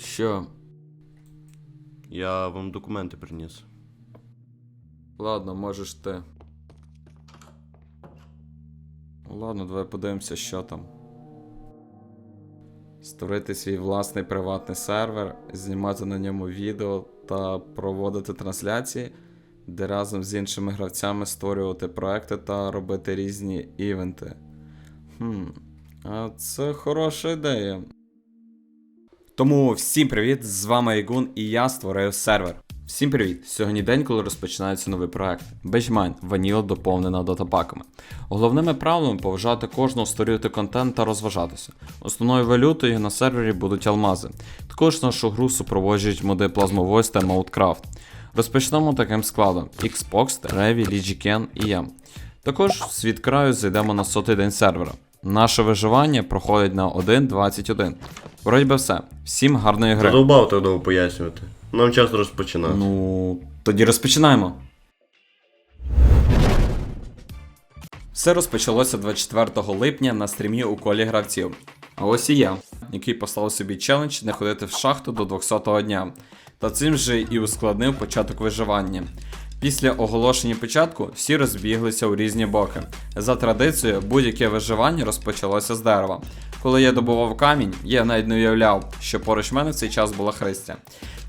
Що? Я вам документи приніс. Ладно, можеш ти. Ладно, давай подивимося, що там. Створити свій власний приватний сервер, знімати на ньому відео та проводити трансляції, де разом з іншими гравцями створювати проекти та робити різні івенти. Хм, а це хороша ідея. Тому всім привіт! З вами Ігун і я створив сервер. Всім привіт! Сьогодні день, коли розпочинається новий проект. Бейджмайн Ваніла доповнена датапаками. Головними правилами поважати кожного створювати контент та розважатися. Основною валютою на сервері будуть алмази. Також нашу гру супроводжують моди Plasma Voice та Modecraft. Розпочнемо таким складом: Xbox, Revi, Ligiken і я. Також світ краю зайдемо на сотий день сервера. Наше виживання проходить на 1.21. Вроді би все. Всім гарної гри. Задовбав так довго пояснювати. Нам час розпочинати. Ну, тоді розпочинаємо. Все розпочалося 24 липня на стрімі у колі гравців. А ось і я, який послав собі челендж не ходити в шахту до 200-го дня. Та цим же і ускладнив початок виживання. Після оголошення початку всі розбіглися у різні боки. За традицією, будь-яке виживання розпочалося з дерева. Коли я добував камінь, я навіть не уявляв, що поруч мене в цей час була Христя.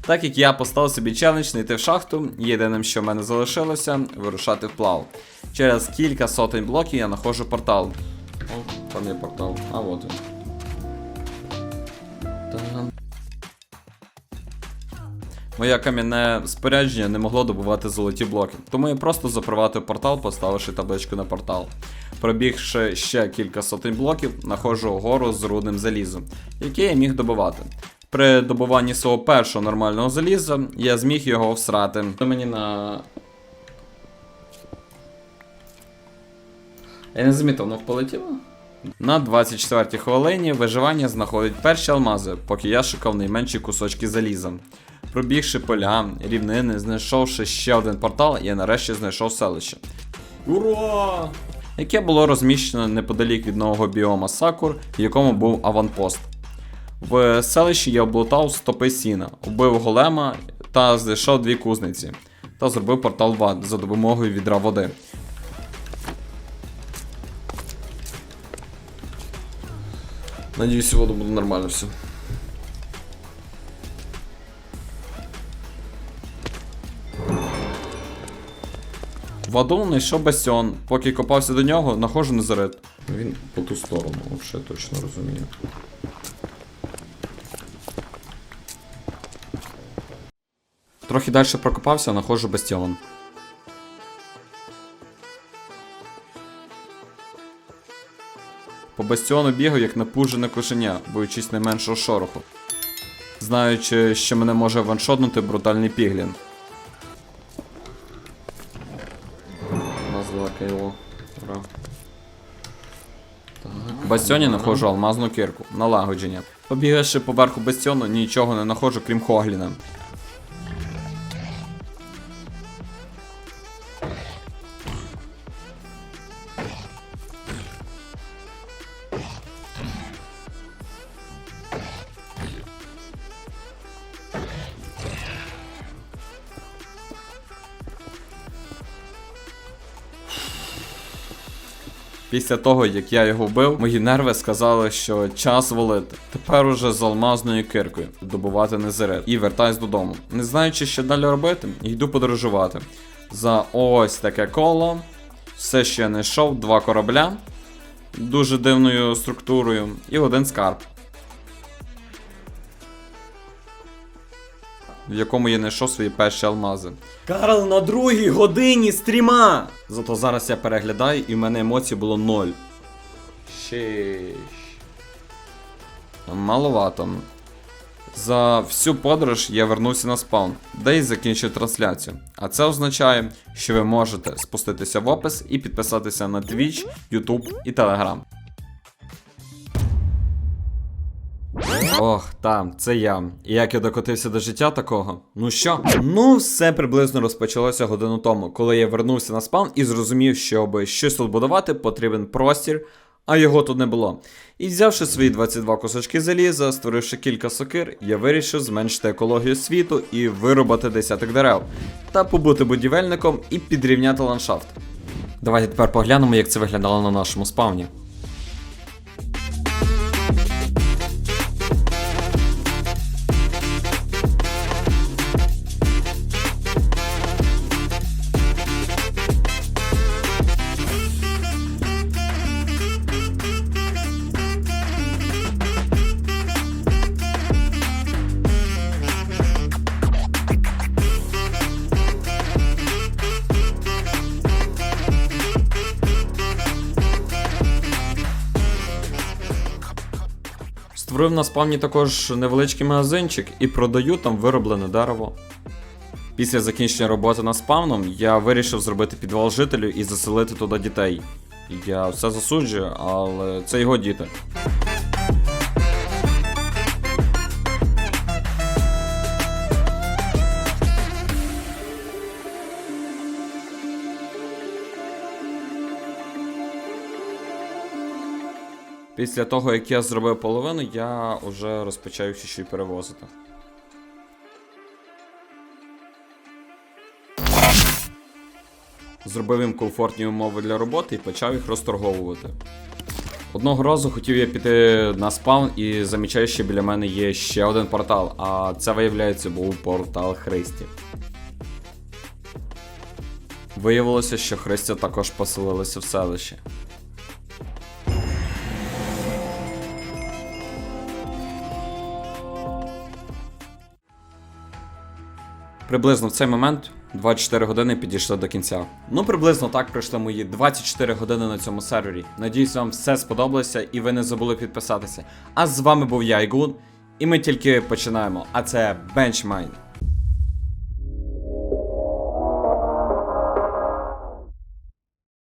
Так як я поставив собі челендж не йти в шахту, єдиним, що в мене залишилося, вирушати в плав. Через кілька сотень блоків я знаходжу портал. О, там є портал. А от він. Моє кам'яне спорядження не могло добувати золоті блоки, тому я просто заприватив портал, поставивши табличку на портал. Пробігши ще кілька сотень блоків, знаходжу гору з рудним залізом, яке я міг добувати. При добуванні свого першого нормального заліза я зміг його всрати. Це мені на. Я не замітив, воно полетіло? На 24-й хвилині виживання знаходить перші алмази, поки я шукав найменші кусочки заліза. Пробігши поля, рівнини, знайшовши ще один портал, я нарешті знайшов селище. Ура! Яке було розміщено неподалік від нового біома Сакур, в якому був аванпост. В селищі я облутав стопи сіна, вбив голема та знайшов дві кузниці, та зробив портал в ад за допомогою відра води. Надіюсь, воду буде нормально все. В знайшов бастіон. Поки копався до нього, знаходжу Назарет. Він по ту сторону, взагалі точно розумію. Трохи далі прокопався, знаходжу бастіон. По бастіону бігаю, як напужене кошеня, боючись найменшого шороху. Знаючи, що мене може ваншотнути брутальний піглін. Його. Ура. Так. Бастьоні нахожу алмазну кирку. Налагодження. Побігавши поверху бастіону, нічого не нахожу, крім Хогліна. Після того, як я його вбив, мої нерви сказали, що час валити. Тепер уже з алмазною киркою добувати незерет і вертаюсь додому. Не знаючи, що далі робити, йду подорожувати. За ось таке коло. Все, ще не йшов, два корабля дуже дивною структурою і один скарб. В якому я знайшов свої перші алмази. Карл на другій годині стріма! Зато зараз я переглядаю і в мене емоцій було ноль. Шість. Маловато. За всю подорож я вернувся на спаун, де й закінчив трансляцію. А це означає, що ви можете спуститися в опис і підписатися на Twitch, YouTube і Telegram. Ох, та, це я. І як я докотився до життя такого? Ну що? Ну, все приблизно розпочалося годину тому, коли я вернувся на спаун і зрозумів, що аби щось тут будувати, потрібен простір, а його тут не було. І взявши свої 22 кусочки заліза, створивши кілька сокир, я вирішив зменшити екологію світу і вирубати десяток дерев, та побути будівельником і підрівняти ландшафт. Давайте тепер поглянемо, як це виглядало на нашому спавні. Створив на спавні також невеличкий магазинчик і продаю там вироблене дерево. Після закінчення роботи над спавном я вирішив зробити підвал жителю і заселити туди дітей. Я все засуджую, але це його діти. Після того, як я зробив половину, я вже розпочав ще й перевозити. Зробив їм комфортні умови для роботи і почав їх розторговувати. Одного разу хотів я піти на спаун і замічаю, що біля мене є ще один портал, а це, виявляється, був портал Христі. Виявилося, що Христя також поселилася в селищі. Приблизно в цей момент 24 години підійшли до кінця. Ну, приблизно так пройшли мої 24 години на цьому сервері. Надіюсь, вам все сподобалося і ви не забули підписатися. А з вами був я, Ігун, і ми тільки починаємо. А це Benchmine.